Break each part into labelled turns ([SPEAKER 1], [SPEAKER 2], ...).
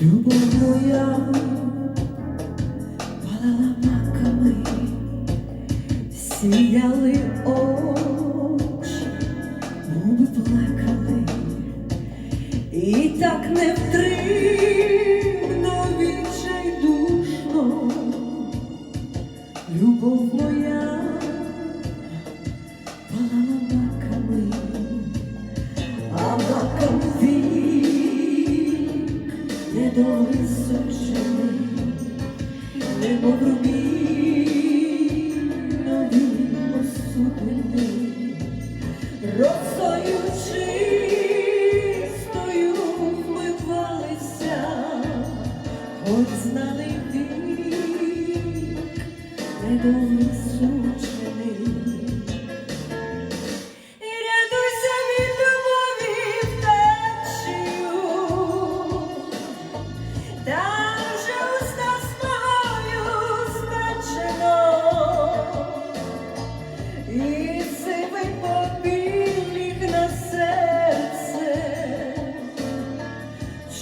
[SPEAKER 1] Любов моя палала маками, сіяли очі, плакали, і так невтримно відчайдушно, любов моя палала маками, а макам вік недовгий сучений, немов рубінові осудений, росою чистою вмивалися, хоч знали вік, недовгий сучений. І і сивий на серце,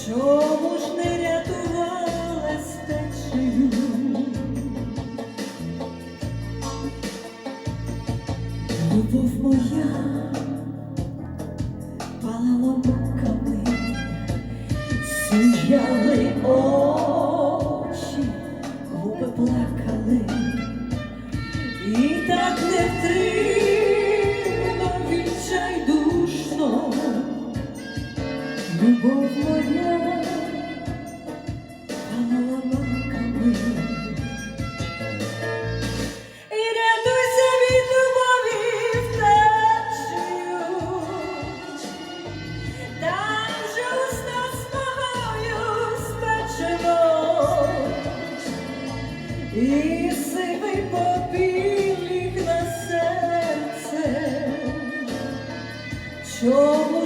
[SPEAKER 1] чому ж не рятувала стечею? Любов моя палала сіяли очі, любов моя палала муками. І рятуйся від любові втечею, там же уста смагою спечено, і сивий побіг серце, чому